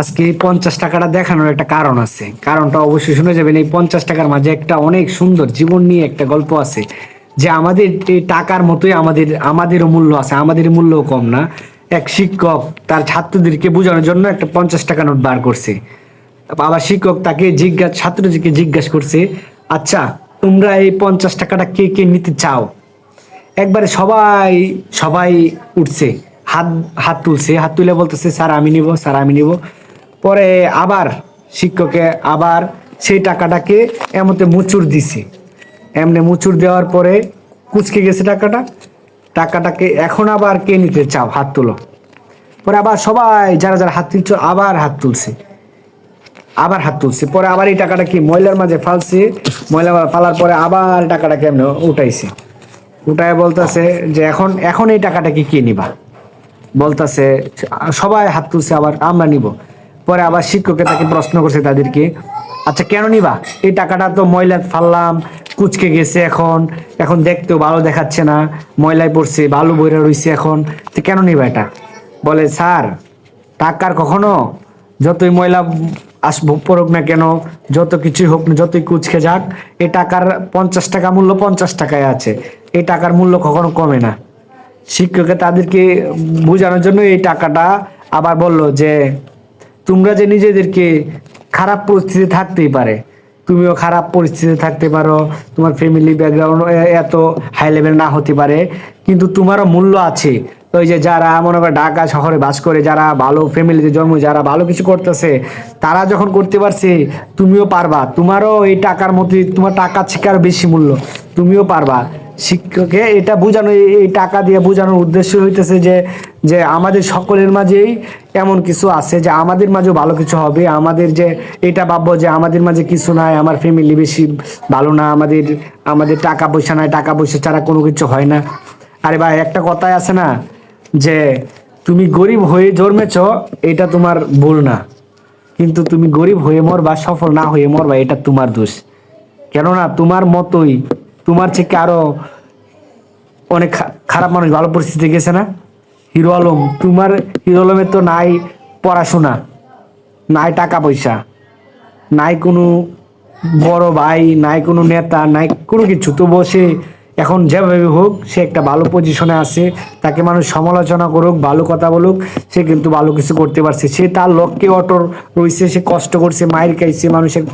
আজকে এই পঞ্চাশ টাকাটা দেখানোর একটা কারণ আছে। কারণটা অবশ্যই শুনে যাবেন, এই পঞ্চাশ টাকার মাঝে একটা অনেক সুন্দর জীবন নিয়ে একটা গল্প আছে, যে আমাদের টাকার মতোই আমাদের, আমাদেরও মূল্য আছে, আমাদের মূল্য কম না। এক শিক্ষক তার ছাত্রদেরকে বোঝানোর জন্য একটা পঞ্চাশ টাকা নোট বার করছে। আবার শিক্ষক তাকে জিজ্ঞাসা ছাত্রদেরকে জিজ্ঞাসা করছে আচ্ছা তোমরা এই পঞ্চাশ টাকাটা কে কে নিতে চাও? একবারে সবাই সবাই উঠছে, হাত হাত তুলছে, হাত তুলে বলতেছে, স্যার, আমি নিব, স্যার, আমি নিব। পরে আবার শিক্ষকে আবার সেই টাকাটাকে এমতে মুচুর দিছে। এমনি মুচুর দেওয়ার পরে কুচকে গেছে টাকাটা। টাকাটাকে এখন আবার কে নিতে চাও? হাত তুলো। পরে আবার সবাই যারা যারা হাত তুলছ আবার হাত তুলছে। আবার হাত তুলছে। পরে আবার এই টাকাটা কি ময়লার মাঝে ফালছে? ময়লা ফালার পরে আবার টাকাটা কেমন উঠাইছে? উঠায় বলতেছে যে এখন এখন এই টাকাটা কি কে নিবা? বলতেছে, সবাই হাত তুলছে, আবার আমরা নিব। পরে আবার শিক্ষকে তাকে প্রশ্ন করছে তাদেরকে আচ্ছা কেন নিবা? এই টাকাটা তো ময়লা ফাললাম, কুচকে গেছে এখন এখন দেখতেও ভালো দেখাচ্ছে না, ময়লায় পড়ছে, বালু বইরা রইছে এখন, তো কেন নিবা এটা? বলে, স্যার টাকার কখনো, যতই ময়লা আসব পড়ুক না কেন, যত কিছুই হোক না, যতই কুচকে যাক, এই টাকার পঞ্চাশ টাকা মূল্য পঞ্চাশ টাকায় আছে, এই টাকার মূল্য কখনো কমে না। শিক্ষকে তাদেরকে বোঝানোর জন্য এই টাকাটা আবার বলল যে তোমরা যে নিজেদেরকে খারাপ পরিস্থিতি থাকতেই পারে, তুমিও খারাপ পরিস্থিতি থাকতে পারো, তোমার ফ্যামিলি ব্যাকগ্রাউন্ড এত হাই লেভেল না হতে পারে, কিন্তু তোমারও মূল্য আছে। ওই যে যারা, মনে করো ঢাকা শহরে বাস করে, যারা ভালো ফ্যামিলিতে জন্ম, যারা ভালো কিছু করতেছে, তারা যখন করতে পারছে, তুমিও পারবা। তোমারও এই টাকার মতোই তোমার টাকা শিকার বেশি মূল্য, তুমিও পারবা। শিক্ষকে এটা বোঝানো, এই- টাকা দিয়ে বোঝানোর উদ্দেশ্য হইতেছে যে যে আমাদের সকলের মাঝেই এমন কিছু আছে যে আমাদের মাঝেও ভালো কিছু হবে। আমাদের যে এটা ভাববো যে আমাদের মাঝে কিছু নাই, আমার ফ্যামিলি বেশি ভালো না, আমাদের আমাদের টাকা পয়সা নাই, টাকা পয়সা ছাড়া কোনো কিছু হয় না। আরে ভাই, একটা কথাই আছে না যে তুমি গরিব হয়ে জন্মেছ, এটা তোমার ভুল না। কিন্তু তুমি গরিব হয়ে মরবা, সফল না হয়ে মরবা, এটা তোমার দোষ। কেননা তোমার মতোই তোমার থেকে আরও অনেক খারাপ মানুষ, ভালো পরিস্থিতি গেছে না? হিরো আলম, তোমার হিরো আলমের তো নাই পড়াশোনা, নাই টাকা পয়সা, নাই কোনো বড় ভাই, নাই কোনো নেতা, নাই কোনো কিছু। তবুও সে এখন যেভাবে হোক, সে একটা ভালো পজিশনে আছে। তাকে মানুষ সমালোচনা করুক, ভালো কথা বলুক, সে কিন্তু ভালো কিছু করতে পারছে। সে তার লক্ষ্যে অটর রয়েছে, সে কষ্ট করছে মায়ের খাইছে মানুষের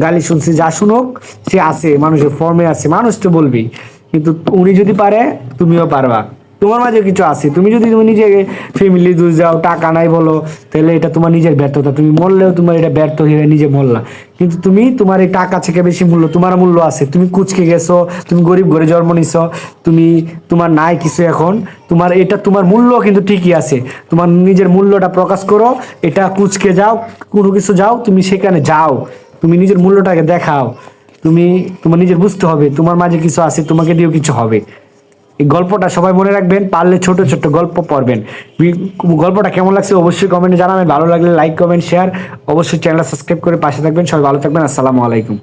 গালি শুনছে, যা শুনুক, সে আছে, মানুষের ফর্মে আছে, মানুষ তো বলবি। কিন্তু উনি যদি পারে, তুমিও পারবা। তোমার মাঝে কিছু আছে। তুমি যদি তুমি নিজে ফ্যামিলি দূর যাও টাকা নাই বলো, তাহলে এটা তোমার নিজের ব্যর্থতা। তুমি মরলেও তোমার এটা ব্যর্থ হয়ে নিজে মরলা। কিন্তু তুমি, তোমার এই টাকা থেকে বেশি মূল্য, তোমার মূল্য আছে। তুমি কুচকে গেছো, তুমি গরিব ঘরে জন্ম নিছো, তুমি, তোমার নাই কিছু এখন। তোমার, এটা তোমার মূল্য কিন্তু ঠিকই আছে। তোমার নিজের মূল্যটা প্রকাশ করো, এটা কুচকে যাও, কোনো কিছু যাও, তুমি সেখানে যাও। তুমি নিজের মূল্যটাকে দেখাও। তুমি, তোমার নিজের বুঝতে হবে, তোমার মাঝে কিছু আছে, তোমাকে দিয়েও কিছু হবে। এই গল্পটা সবাই মনে রাখবেন, পারলে ছোট ছোট গল্প পড়বেন। গল্পটা কেমন লাগছে অবশ্যই কমেন্টে জানাবেন। ভালো লাগলে লাইক কমেন্ট শেয়ার অবশ্যই চ্যানেলটা সাবস্ক্রাইব করে পাশে থাকবেন। সবাই ভালো থাকবেন, আসসালামু আলাইকুম।